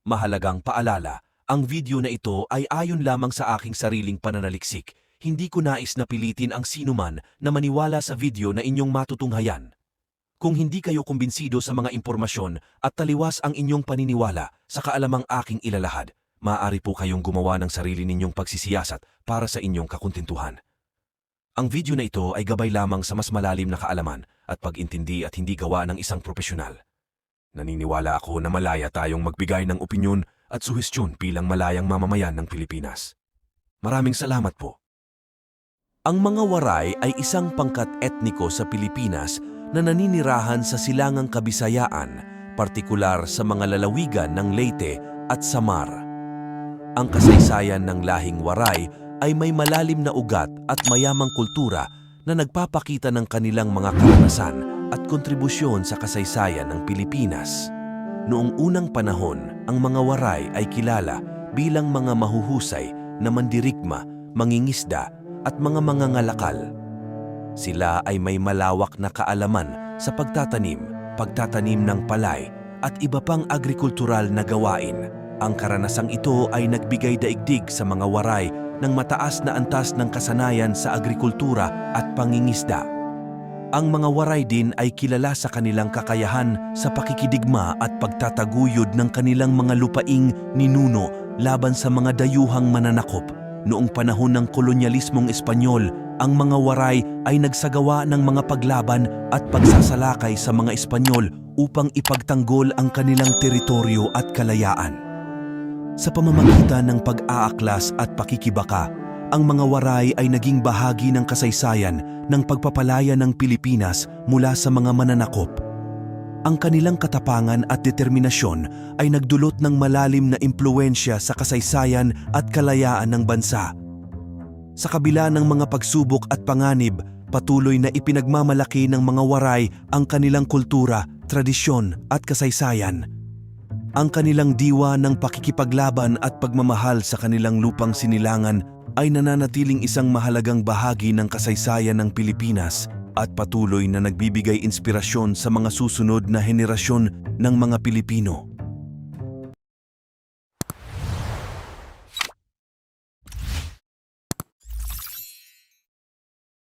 Mahalagang paalala, ang video na ito ay ayon lamang sa aking sariling pananaliksik. Hindi ko nais na pilitin ang sinuman na maniwala sa video na inyong matutunghayan. Kung hindi kayo kumbinsido sa mga impormasyon at taliwas ang inyong paniniwala sa kaalamang aking ilalahad, maaari po kayong gumawa ng sarili ninyong pagsisiyasat para sa inyong kakuntintuhan. Ang video na ito ay gabay lamang sa mas malalim na kaalaman at pag-intindi at hindi gawa ng isang profesional. Naniniwala ako na malaya tayong magbigay ng opinyon at suhestyon bilang malayang mamamayan ng Pilipinas. Maraming salamat po. Ang mga waray ay isang pangkat etniko sa Pilipinas na naninirahan sa silangang Kabisayaan, partikular sa mga lalawigan ng Leyte at Samar. Ang kasaysayan ng lahing waray ay may malalim na ugat at mayamang kultura na nagpapakita ng kanilang mga karanasan at kontribusyon sa kasaysayan ng Pilipinas. Noong unang panahon, ang mga waray ay kilala bilang mga mahuhusay na mandirigma, mangingisda at mga mangangalakal. Sila ay may malawak na kaalaman sa pagtatanim, pagtatanim ng palay at iba pang agrikultural na gawain. Ang karanasang ito ay nagbigay daigdig sa mga waray ng mataas na antas ng kasanayan sa agrikultura at pangingisda. Ang mga waray din ay kilala sa kanilang kakayahan sa pakikidigma at pagtataguyod ng kanilang mga lupaing ninuno laban sa mga dayuhang mananakop. Noong panahon ng kolonyalismong Espanyol, ang mga waray ay nagsagawa ng mga paglaban at pagsasalakay sa mga Espanyol upang ipagtanggol ang kanilang teritoryo at kalayaan. Sa pamamagitan ng pag-aaklas at pakikibaka, ang mga waray ay naging bahagi ng kasaysayan ng pagpapalaya ng Pilipinas mula sa mga mananakop. Ang kanilang katapangan at determinasyon ay nagdulot ng malalim na impluensya sa kasaysayan at kalayaan ng bansa. Sa kabila ng mga pagsubok at panganib, patuloy na ipinagmamalaki ng mga waray ang kanilang kultura, tradisyon at kasaysayan. Ang kanilang diwa ng pakikipaglaban at pagmamahal sa kanilang lupang sinilangan ay nananatiling isang mahalagang bahagi ng kasaysayan ng Pilipinas at patuloy na nagbibigay inspirasyon sa mga susunod na henerasyon ng mga Pilipino.